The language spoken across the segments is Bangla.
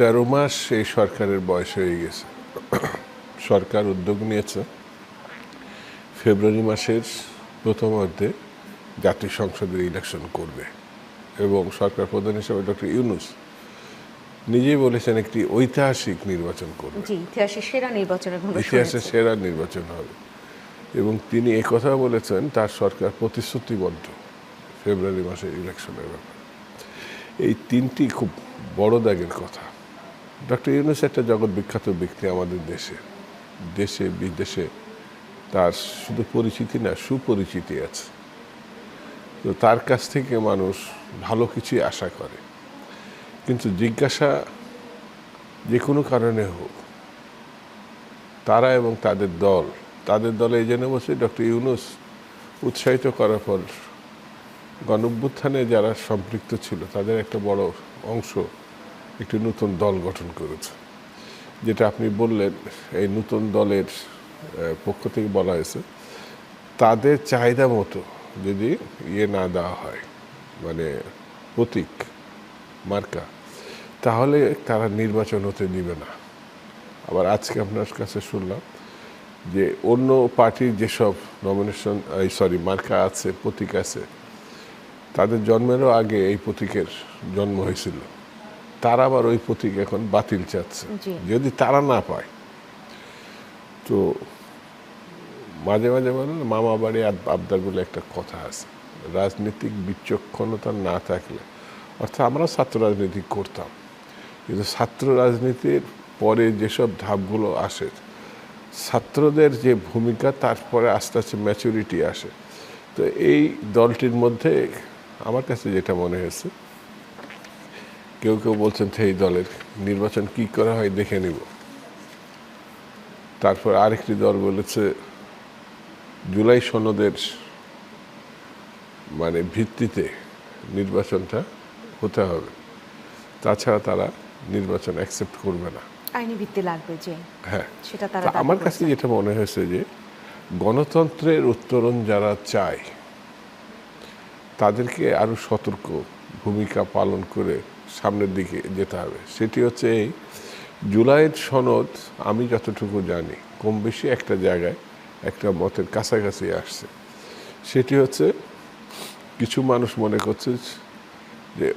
তেরো মাস এই সরকারের বয়স হয়ে গেছে। সরকার উদ্যোগ নিয়েছে। ফেব্রুয়ারি মাসের প্রথম অর্ধে জাতীয় সংসদের ইলেকশন করবে এবং সরকার প্রধান হিসেবে ডক্টর ইউনুস নিজেই বলেছেন একটি ঐতিহাসিক নির্বাচন করবে। ইতিহাসের সেরা ইতিহাসে সেরা নির্বাচন হবে। এবং তিনি একথা বলেছেন তার সরকার প্রতিশ্রুতিবদ্ধ ফেব্রুয়ারি মাসে ইলেকশনের ব্যাপারে। এই তিনটি খুব বড় দাগের কথা। ডক্টর ইউনুস একটা জগৎ বিখ্যাত ব্যক্তি আমাদের দেশে। দেশে, বিদেশে তার শুধু পরিচিতি না, সুপরিচিতি আছে। তো তার কাছ থেকে মানুষ ভালো কিছুই আশা করে। কিন্তু জিজ্ঞাসা যে কোনো কারণে হোক, তারা এবং তাদের দল, তাদের দলে এই জন্য বসে ডক্টর ইউনুস উৎসাহিত করার পর গণভ্যুত্থানে যারা সম্পৃক্ত ছিল, তাদের একটা বড় অংশ একটি নতুন দল গঠন করেছে। যেটা আপনি বললেন, এই নতুন দলের পক্ষ থেকে বলা হয়েছে, তাদের চাহিদা মতো যদি ইয়ে না দেওয়া হয় মানে প্রতীক, মার্কা, তাহলে তারা নির্বাচন হতে দিবে না। আবার আজকে আপনার কাছে শুনলাম যে অন্য পার্টির যেসব নমিনেশন এই সরি মার্কা আছে, প্রতীক আছে, তাদের জন্মেরও আগে এই প্রতীকের জন্ম হয়েছিল। তারা আবার ওই প্রতীক এখন বাতিল চাচ্ছে। যদি তারা না পায় তো মাঝে মাঝে বলেন মামা বাড়ি আব- আবদার বলে একটা কথা আছে। রাজনৈতিক বিচক্ষণতা না থাকলে অর্থাৎ আমরা ছাত্র রাজনীতি করতাম কিন্তু ছাত্র রাজনীতির পরে যেসব ধাপগুলো আসে ছাত্রদের যে ভূমিকা তারপরে আস্তে আস্তে ম্যাচুরিটি আসে। তো এই দলটির মধ্যে আমার কাছে যেটা মনে হয়েছে কেউ কেউ বলছেন সেই দলের নির্বাচন কি করা হয় দেখে নিব। তারপর আরেকটি দল বলেছে জুলাই সনদের মানে ভিত্তিতে নির্বাচনটা হতে হবে। তাছাড়া তারা নির্বাচন অ্যাকসেপ্ট করবে না। আইনি ভিত্তি লাগবে যে হ্যাঁ। সেটা তারা আমার কাছে যেটা মনে হয়েছে যে গণতন্ত্রের উত্তরণ যারা চায় তাদেরকে আরও সতর্ক ভূমিকা পালন করে সামনের দিকে যেতে হবে। সেটি হচ্ছে এই, জুলাইয়ের সনদ আমি যতটুকু জানি, কম বেশি একটা জায়গায় একটা মতের কাছাকাছি আসছে। সেটি হচ্ছে, কিছু মানুষ মনে করছে যে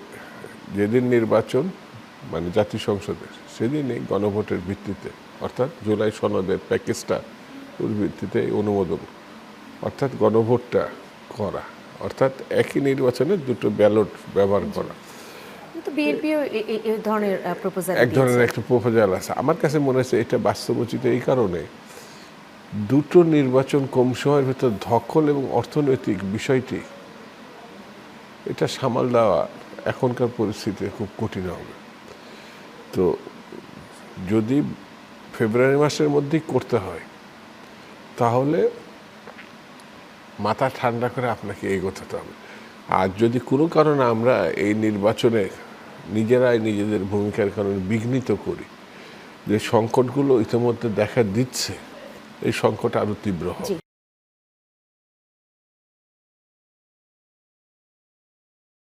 যেদিন নির্বাচন মানে জাতীয় সংসদের, সেদিনই গণভোটের ভিত্তিতে, অর্থাৎ জুলাই সনদের প্যাকেজটা ওর ভিত্তিতে অনুমোদন, অর্থাৎ গণভোটটা করা, অর্থাৎ একই নির্বাচনে দুটো ব্যালট ব্যবহার করা। কিন্তু বিএনপিও এই ধরনের প্রপোজাল এক ধরনের একটা প্রপোজাল আছে। আমার কাছে মনে হচ্ছে এটা বাস্তবোচিত এই কারণে দুটো নির্বাচন কম সময়ের ভেতর দখল এবং অর্থনৈতিক বিষয়টি এটা সামাল দেওয়া এখনকার পরিস্থিতিতে খুব কঠিন হবে। তো যদি ফেব্রুয়ারি মাসের মধ্যেই করতে হয় তাহলে মাথা ঠান্ডা করে আপনাকে এগোতে হবে। আর যদি কোনো কারণে আমরা এই নির্বাচনে নিজেরাই নিজেদের ভূমিকার কারণে বিঘ্নিত করি। যে সংকটগুলো ইতিমধ্যে দেখা দিচ্ছে, এই সংকট আরও তীব্র হবে।